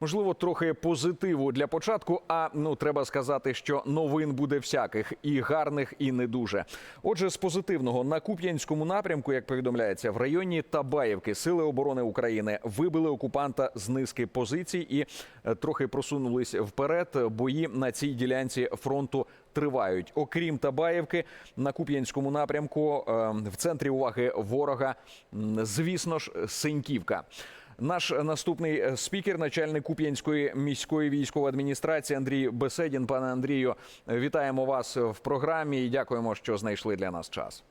Можливо, трохи позитиву для початку. А ну треба сказати, що новин буде всяких і гарних, і не дуже. Отже, з позитивного на Куп'янському напрямку, як повідомляється, в районі Табаєвки сили оборони України вибили окупанта з низки позицій і е, трохи просунулись вперед. Бої на цій ділянці фронту тривають. Окрім Табаєвки, на Куп'янському напрямку е, в центрі уваги ворога, звісно ж, Синьківка. Наш наступний е, спікер, начальник Куп'янської міської військової адміністрації Андрій Беседін. Пане Андрію, вітаємо вас в програмі і дякуємо, що знайшли для нас час.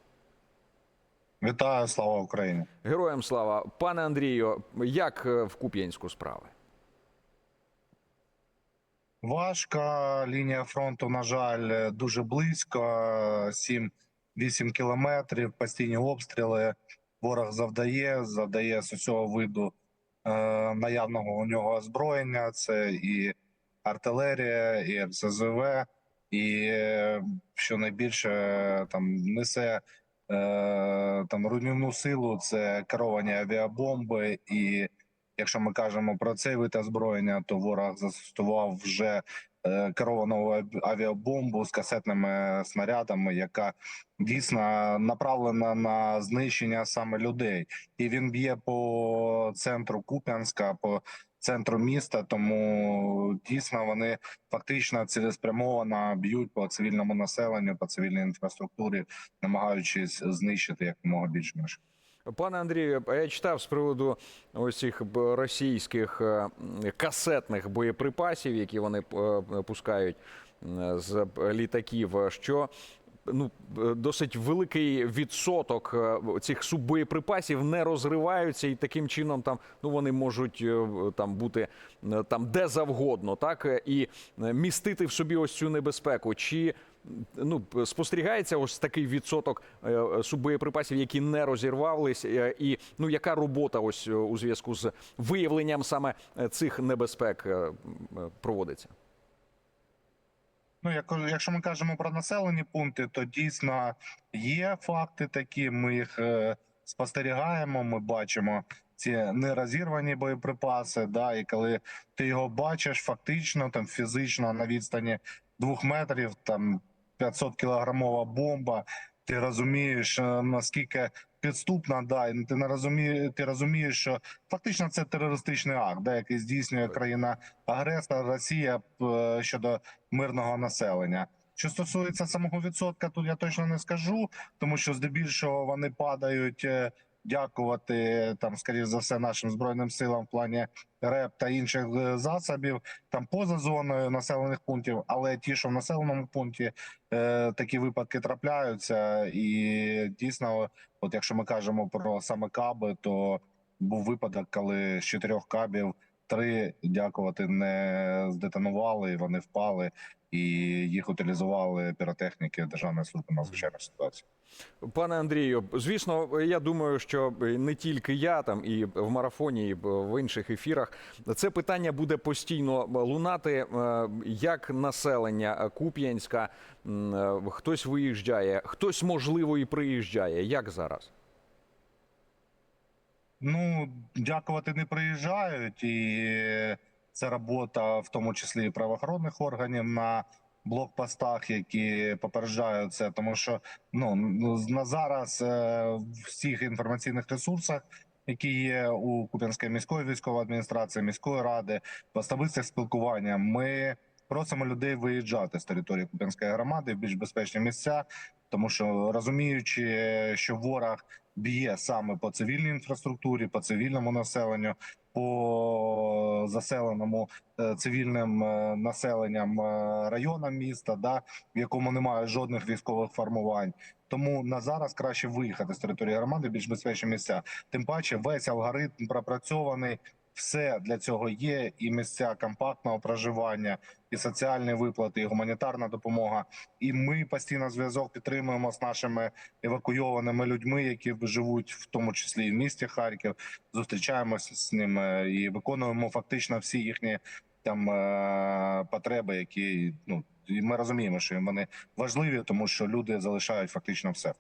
Вітаю, слава Україні. Героям слава, пане Андрію, як е, в Куп'янську справи? Важка лінія фронту, на жаль, дуже близько. 7-8 кілометрів, постійні обстріли. Ворог завдає, завдає з усього виду е, наявного у нього озброєння. Це і артилерія, і РСЗВ, і е, що найбільше е, там несе е, там руйнівну силу. Це керовані авіабомби. І якщо ми кажемо про цей вид озброєння, то ворог застосував вже е, керовану авіабомбу з касетними снарядами, яка дійсно направлена на знищення саме людей, і він б'є по центру Куп'янська, по центру міста. Тому дійсно вони фактично цілеспрямовано б'ють по цивільному населенню, по цивільній інфраструктурі, намагаючись знищити якомога більше наших. Пане Андрію, я читав з приводу ось цих російських е, касетних боєприпасів, які вони е, пускають з літаків, що ну е, досить великий відсоток е, цих суббоєприпасів не розриваються, і таким чином там ну вони можуть е, там бути е, там де завгодно, так е, і е, містити в собі ось цю небезпеку. Чи ну спостерігається ось такий відсоток е, суббоєприпасів, які не розірвались, е, і ну яка робота ось е, у зв'язку з виявленням саме е, цих небезпек е, е, проводиться? Ну, як, якщо ми кажемо про населені пункти, то дійсно є факти такі. Ми їх е, спостерігаємо. Ми бачимо ці нерозірвані боєприпаси. Да, і коли ти його бачиш, фактично там фізично на відстані двох метрів, там 500 кілограмова бомба. Ти розумієш е, наскільки підступна, да, і ти не розумієш, ти розумієш, що фактично це терористичний акт, да, який здійснює країна агресор Росія е, щодо мирного населення. Що стосується самого відсотка, тут я точно не скажу, тому що здебільшого вони падають. Дякувати там, скоріш за все, нашим збройним силам в плані РЕП та інших е, засобів там поза зоною населених пунктів, але ті, що в населеному пункті е, такі випадки трапляються, і дійсно, от якщо ми кажемо про саме каби, то був випадок, коли з чотирьох кабів три дякувати не здетонували, вони впали, і їх утилізували піротехніки Державної служби надзвичайних ситуацій. Пане Андрію, звісно, я думаю, що не тільки я там і в марафоні, і в інших ефірах це питання буде постійно лунати. Е, Як населення Куп'янська, е, хтось виїжджає, хтось можливо і приїжджає. Як зараз? Ну, дякувати не приїжджають, і це робота, в тому числі і правоохоронних органів на блокпостах, які попереджають це, тому що ну на зараз е, в всіх інформаційних ресурсах. Які є у Куп'янської міської військової адміністрації, міської ради, в спілкування, ми просимо людей виїжджати з території Куп'янської громади в більш безпечні місця, тому що розуміючи, що ворог б'є саме по цивільній інфраструктурі, по цивільному населенню, по заселеному е, цивільним е, населенням е, районам міста, да в якому немає жодних військових формувань. Тому на зараз краще виїхати з території громади в більш безпечні місця. Тим паче, весь алгоритм пропрацьований. Все для цього є, і місця компактного проживання, і соціальні виплати, і гуманітарна допомога. І ми постійно зв'язок підтримуємо з нашими евакуйованими людьми, які живуть в тому числі і в місті Харків. Зустрічаємося з ними і виконуємо фактично всі їхні там е, потреби, які ну і ми розуміємо, що вони важливі, тому що люди залишають фактично все.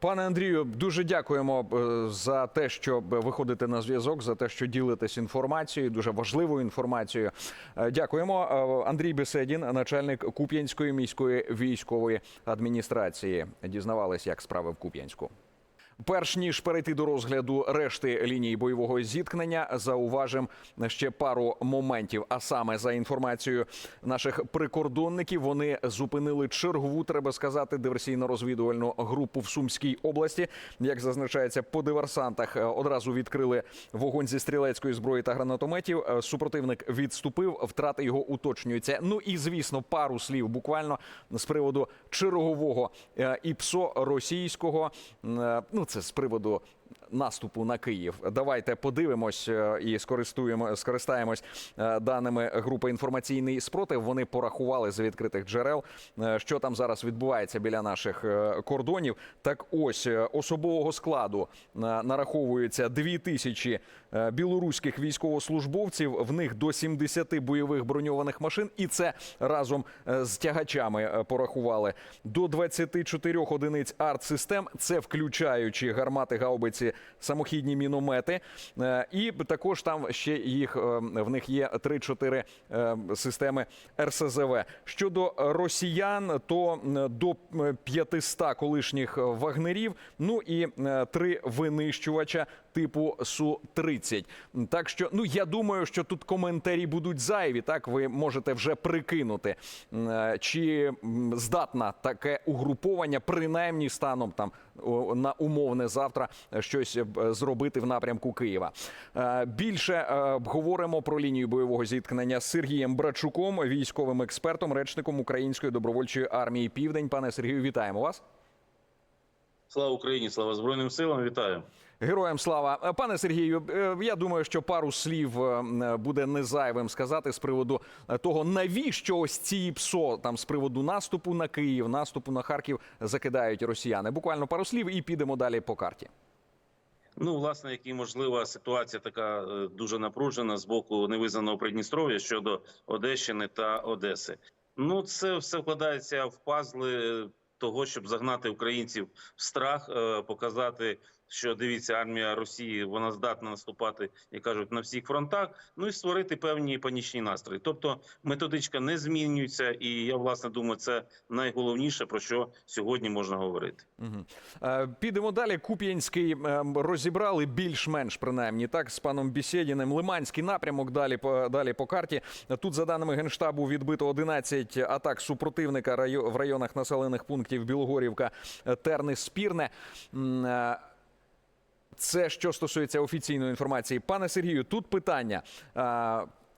Пане Андрію, дуже дякуємо е, за те, що виходите на зв'язок, за те, що ділитесь інформацією, дуже важливою інформацією. Е, Дякуємо. Е, Андрій Беседін, начальник Куп'янської міської військової адміністрації. Дізнавались, як справи в Куп'янську. Перш ніж перейти до розгляду решти лінії бойового зіткнення, зауважим ще пару моментів. А саме за інформацією наших прикордонників, вони зупинили чергову, треба сказати, диверсійно-розвідувальну групу в Сумській області. Як зазначається по диверсантах, е, одразу відкрили вогонь зі стрілецької зброї та гранатометів. Е, Супротивник відступив, втрати його уточнюються. Ну і звісно, пару слів буквально з приводу чергового е, ІПСО російського. Ну, це з приводу наступу на Київ. Давайте подивимось е, і скористуємо скористаємось е, даними групи інформаційний спротив. Вони порахували з відкритих джерел, е, що там зараз відбувається біля наших кордонів. Так ось особового складу нараховується дві тисячі білоруських військовослужбовців. В них до 70 бойових броньованих машин, і це разом з тягачами порахували до 24 одиниць артсистем. Це включаючи гармати, гаубиці, самохідні міномети. Е, І також там ще їх е, в них є 3-4 е, системи РСЗВ. Щодо росіян, то до е, 500 колишніх вагнерів. Ну і три винищувача типу су 30 Так що, ну я думаю, що тут коментарі будуть зайві. Так ви можете вже прикинути, е, чи здатна таке угруповання, принаймні станом там на умовне завтра е, щось е, зробити в напрямку Києва. Більше говоримо про лінію бойового зіткнення з Сергієм Брачуком, військовим експертом, речником Української добровольчої армії Південь. Пане Сергію, вітаємо вас. Слава Україні, слава Збройним силам. Вітаю. Героям слава, Е, пане Сергію. е, Я думаю, що пару слів е, буде незайвим сказати з приводу того, навіщо ось ці ПСО там з приводу наступу на Київ, наступу на Харків закидають росіяни. Буквально пару слів і підемо далі по карті. Ну, власне, як і можлива ситуація така дуже напружена з боку невизнаного Придністров'я щодо Одещини та Одеси. Ну, це все вкладається в пазли того, щоб загнати українців в страх, е, показати, що дивіться, армія Росії вона здатна наступати, як кажуть, на всіх фронтах. Ну і створити певні панічні настрої. Тобто методичка не змінюється, і я власне думаю, це найголовніше про що сьогодні можна говорити. Угу. Е, Підемо далі. Куп'янський е, розібрали більш-менш принаймні так з паном Бісєдіним. Лиманський напрямок далі по далі по карті. Тут, за даними генштабу, відбито 11 атак супротивника в районах населених пунктів Білогорівка, е, Терни, Спірне. Це що стосується офіційної інформації. Пане Сергію, тут питання.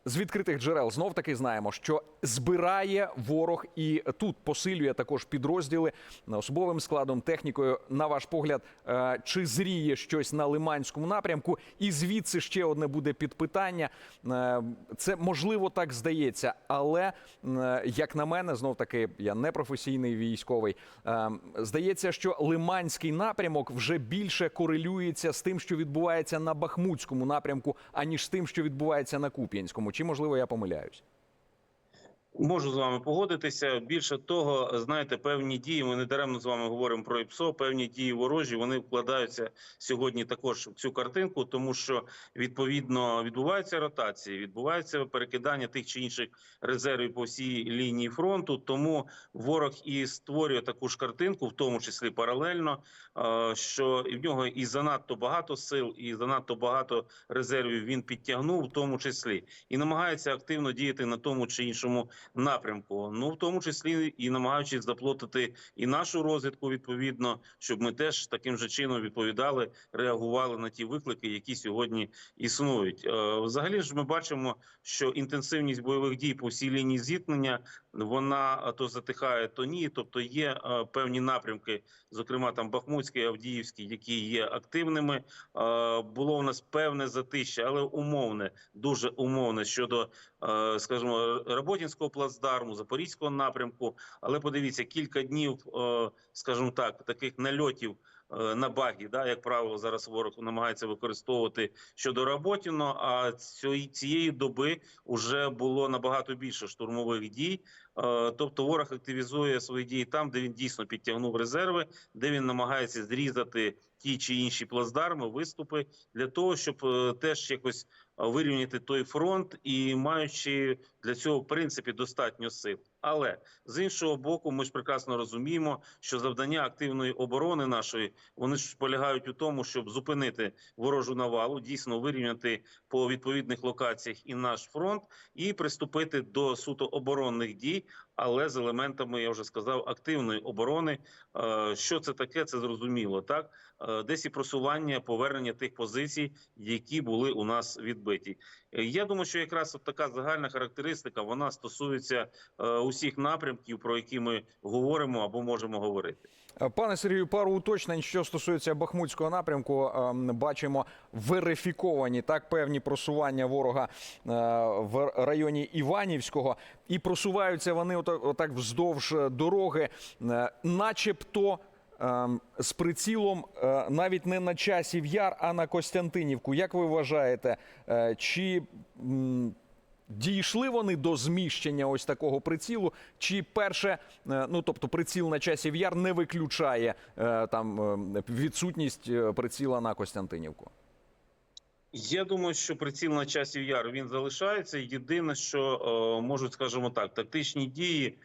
З відкритих джерел знов таки знаємо, що збирає ворог і тут посилює також підрозділи особовим складом, технікою. На ваш погляд, е, чи зріє щось на лиманському напрямку? І звідси ще одне буде підпитання. Е, Це можливо так здається, але е, як на мене, знов таки я не професійний військовий. Здається, що лиманський напрямок вже більше корелюється з тим, що відбувається на Бахмутському напрямку, аніж з тим, що відбувається на Куп'янському. Чи можливо я помиляюсь? Можу з вами погодитися. Більше того, знаєте, певні дії. Ми не даремно з вами говоримо про ІПСО. Певні дії ворожі вони вкладаються сьогодні також в цю картинку, тому що відповідно відбуваються ротації, відбувається перекидання тих чи інших резервів по всій лінії фронту. Тому ворог і створює таку ж картинку, в тому числі паралельно, е, що в нього і занадто багато сил, і занадто багато резервів він підтягнув, в тому числі, і намагається активно діяти на тому чи іншому напрямку. Ну в тому числі і намагаючись заплотити і нашу розвідку відповідно, щоб ми теж таким же чином відповідали, реагували на ті виклики, які сьогодні існують. Е, Взагалі ж ми бачимо, що інтенсивність бойових дій по всій лінії зіткнення вона то затихає, то ні. Тобто є певні напрямки, зокрема там Бахмутський, Авдіївський, які є активними. Було у нас певне затища, але умовне, дуже умовне щодо, скажімо, Роботінського плацдарму, Запорізького напрямку. Але подивіться, кілька днів, скажімо так, таких нальотів. Е, На багі, да, як правило, зараз ворог намагається використовувати щодо Роботіно. А цієї доби вже було набагато більше штурмових дій. Е, Тобто ворог активізує свої дії там, де він дійсно підтягнув резерви, де він намагається зрізати ті чи інші плацдарми, виступи для того, щоб е, теж якось вирівняти той фронт і маючи для цього в принципі достатньо сил. Але з іншого боку, ми ж прекрасно розуміємо, що завдання активної оборони нашої вони ж полягають у тому, щоб зупинити ворожу навалу, дійсно вирівняти по відповідних локаціях і наш фронт, і приступити до суто оборонних дій, але з елементами, я вже сказав, активної оборони. Е, Що це таке? Це зрозуміло, так Е, десь і просування, повернення тих позицій, які були у нас відбиті. Е, Я думаю, що якраз от така загальна характеристика вона стосується усіх напрямків, про які ми говоримо або можемо говорити. Е, Пане Сергію, пару уточнень, що стосується Бахмутського напрямку. Ем, Бачимо верифіковані так певні просування ворога е, в районі Іванівського, і просуваються вони отак, вздовж е, дороги, начебто. ем, З прицілом навіть не на часів яр, а на Костянтинівку. Як ви вважаєте, чи Дійшли вони до зміщення ось такого прицілу, чи перше, е, ну тобто приціл на часів яр не виключає е, там е, відсутність приціла на Костянтинівку? Я думаю, що приціл на часів яр він залишається. Єдине, що можуть, скажімо так, тактичні дії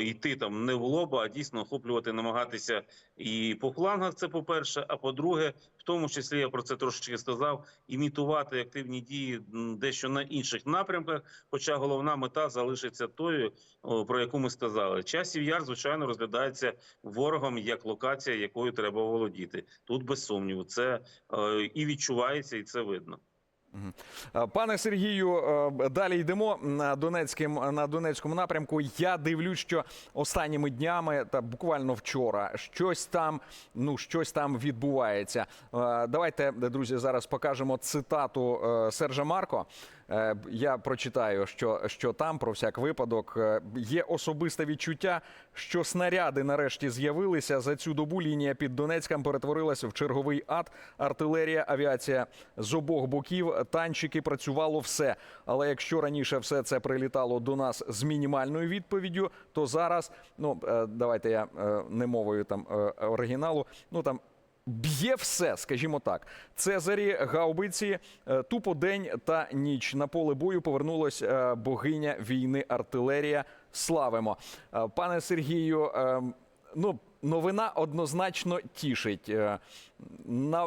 йти там не в лоба, а дійсно охоплювати, намагатися і по флангах. Це по перше. А по-друге, в тому числі я про це трошечки сказав, імітувати активні дії дещо на інших напрямках. Хоча головна мета залишиться тою, про яку ми сказали. Часів яр, звичайно, розглядається ворогом як локація, якою треба володіти. Тут без сумніву, це е, і відчувається, і це видно. Е, Пане Сергію, е, далі йдемо на Донецьким на Донецькому напрямку. Я дивлюсь, що останніми днями та буквально вчора щось там, ну щось там відбувається. Е, Давайте, друзі, зараз покажемо цитату Сержа Марко. Е, Я прочитаю, що, що там про всяк випадок Е, є особисте відчуття, що снаряди нарешті з'явилися. За цю добу лінія під Донецьком перетворилася в черговий ад. Артилерія, авіація з обох боків, танчики працювало все. Але якщо раніше все це прилітало до нас з мінімальною відповіддю, то зараз, ну е, давайте я не мовою там оригіналу, ну там. Б'є все, скажімо так. Цезарі, гаубиці, е, тупо день та ніч. На поле бою повернулась е, богиня війни артилерія. Славимо. Е, Пане Сергію, ну, новина однозначно тішить.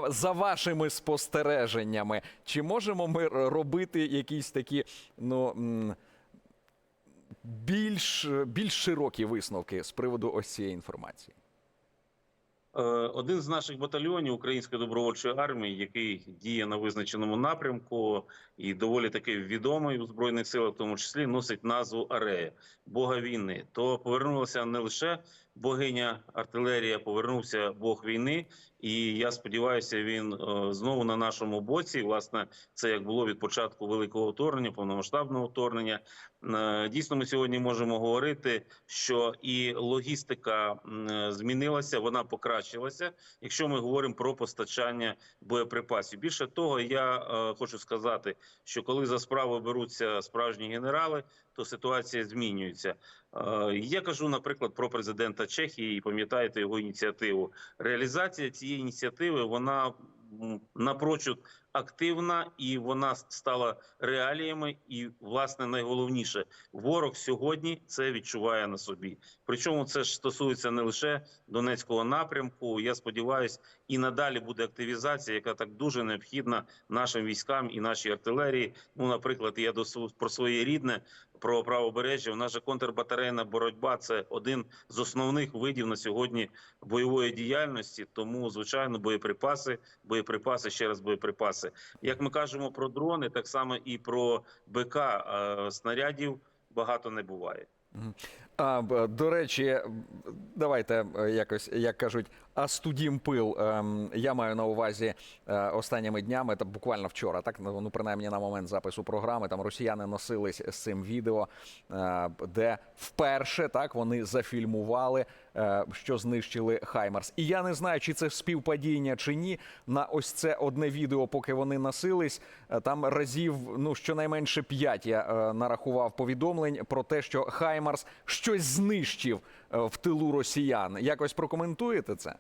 За вашими спостереженнями, чи можемо ми робити якісь такі, ну. Більш, більш широкі висновки з приводу ось цієї інформації. Е, Один з наших батальйонів Української добровольчої армії, який діє на визначеному напрямку і доволі таки відомий у збройних силах, в тому числі носить назву Арея Бога війни. То повернулася не лише богиня артилерія, повернувся Бог війни, і я сподіваюся, він е, знову на нашому боці. Власне, це як було від початку великого вторгнення, повномасштабного вторгнення. Е, Дійсно, ми сьогодні можемо говорити, що і логістика е, змінилася, вона покращилася. Якщо ми говоримо про постачання боєприпасів, більше того, я хочу сказати, що коли за справу беруться справжні генерали, то ситуація змінюється. Е, Я кажу, наприклад, про президента Чехії, і пам'ятаєте його ініціативу. Реалізація цієї ініціативи вона напрочуд активна і вона стала реаліями. І, власне, найголовніше, ворог сьогодні це відчуває на собі. Причому це ж стосується не лише Донецького напрямку. Я сподіваюся, і надалі буде активізація, яка так дуже необхідна нашим військам і нашій артилерії. Ну, наприклад, я до св- про своє рідне. Про правобережжя у нас же контрбатарейна боротьба це один з основних видів на сьогодні бойової діяльності. Тому, звичайно, боєприпаси, боєприпаси, ще раз боєприпаси. Як ми кажемо про дрони, так само і про БК снарядів багато не буває. А, до речі, давайте е, якось, як кажуть, астудім пил. Ем, Я маю на увазі е, останніми днями, та буквально вчора, так ну ну, принаймні на момент запису програми. Там росіяни носились з цим відео, е, де вперше так вони зафільмували, що знищили Хаймарс. І я не знаю, чи це співпадіння чи ні. На ось це одне відео, поки вони носились, там разів ну щонайменше п'ять я нарахував повідомлень про те, що Хаймарс щось знищив е, в тилу росіян. Якось прокоментуєте це?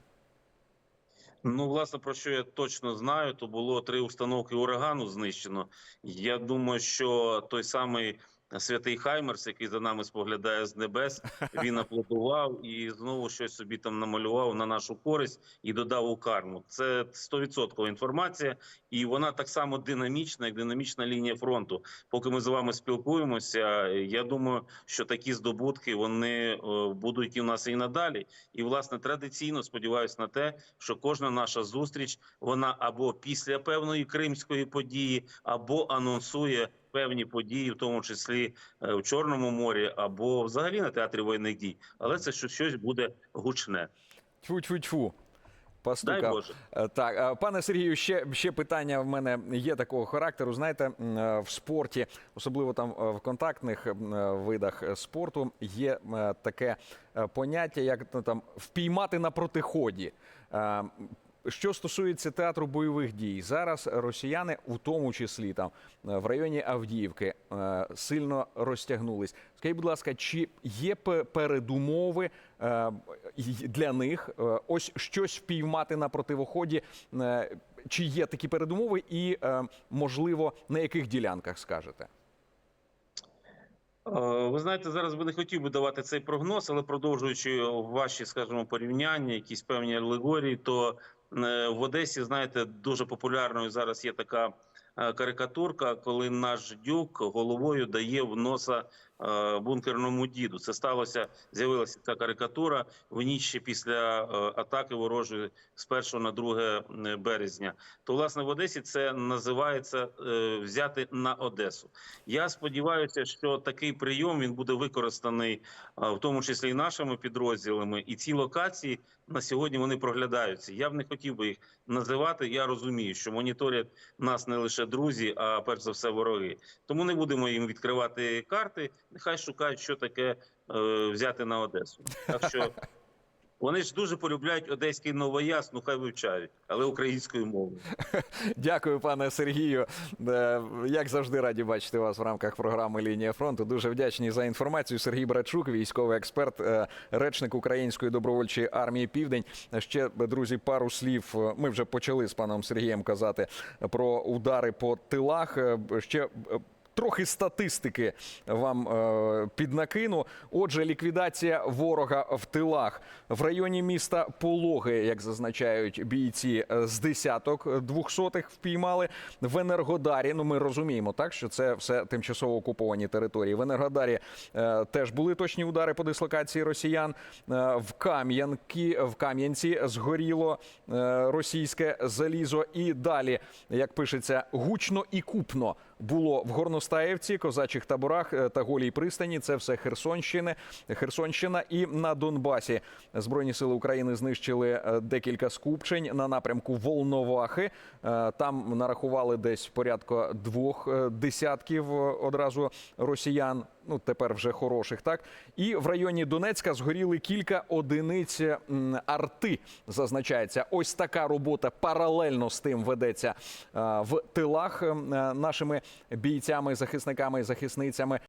Ну, власне, про що я точно знаю, то було три установки урагану знищено. Я думаю, що той самий святий Хаймерс, який за нами споглядає з небес, він аплодував і знову щось собі там намалював на нашу користь і додав у карму. Це 100% інформація, і вона так само динамічна, як динамічна лінія фронту. Поки ми з вами спілкуємося, я думаю, що такі здобутки вони е, будуть і в нас і надалі. І власне традиційно сподіваюся на те, що кожна наша зустріч вона або після певної кримської події, або анонсує певні події, в тому числі е, в Чорному морі, або взагалі на театрі воєнних дій. Але це що- щось буде гучне. Тьфу-тьфу-тьфу. Дай Боже. Е, Так, е, пане Сергію, ще, ще питання в мене є такого характеру. Знаєте, в спорті, особливо там в контактних видах спорту, є таке поняття, як ну, там впіймати на протиході. Що стосується театру бойових дій, зараз росіяни, у тому числі там е, в районі Авдіївки, е, сильно розтягнулись. Скажіть, будь ласка, чи є передумови е, для них ось щось впіймати на противоході? Чи є такі передумови, і можливо на яких ділянках скажете? Ви знаєте, зараз би не хотів би давати цей прогноз, але продовжуючи ваші, скажімо, порівняння, якісь певні алегорії, то в Одесі, знаєте, дуже популярною зараз є така е, карикатурка, коли наш дюк головою дає в носа е, бункерному діду. Це сталося, з'явилася ця карикатура в ніч після е, атаки ворожої з 1 на 2 березня. То власне в Одесі це називається е, взяти на Одесу. Я сподіваюся, що такий прийом він буде використаний, в тому числі і нашими підрозділами, і ці локації на сьогодні вони проглядаються. Я б не хотів би їх називати. Я розумію, що моніторять нас не лише друзі, а перш за все вороги. Тому не будемо їм відкривати карти. Нехай шукають, що таке е, взяти на Одесу. Так що вони ж дуже полюбляють одеський новояз, ну хай вивчають, але українською мовою. Дякую, пане Сергію. Е, Як завжди, раді бачити вас в рамках програми Лінія фронту. Дуже вдячні за інформацію. Сергій Брачук, військовий експерт, е, речник Української добровольчої армії Південь. Ще друзі, пару слів. Ми вже почали з паном Сергієм казати про удари по тилах. Е, Ще Трохи статистики вам е, піднакину. Отже, ліквідація ворога в тилах в районі міста Пологи, як зазначають бійці, е, з десяток двохсотих впіймали в Енергодарі. Ну ми розуміємо, так що це все тимчасово окуповані території. В Енергодарі е, теж були точні удари по дислокації росіян. Е, в Кам'янки в Кам'янці згоріло е, російське залізо. І далі, як пишеться, гучно і купно було в Горностаєвці, козачих таборах е, та голій пристані. Це все Херсонщини, Херсонщина і на Донбасі. Збройні сили України знищили е, декілька скупчень на напрямку Волновахи. Е, Там нарахували десь порядка двох десятків одразу росіян. Ну тепер вже хороших, так і в районі Донецька згоріли кілька одиниць арти. Зазначається, ось така робота паралельно з тим ведеться е, в тилах е, нашими бійцями, захисниками і захисницями.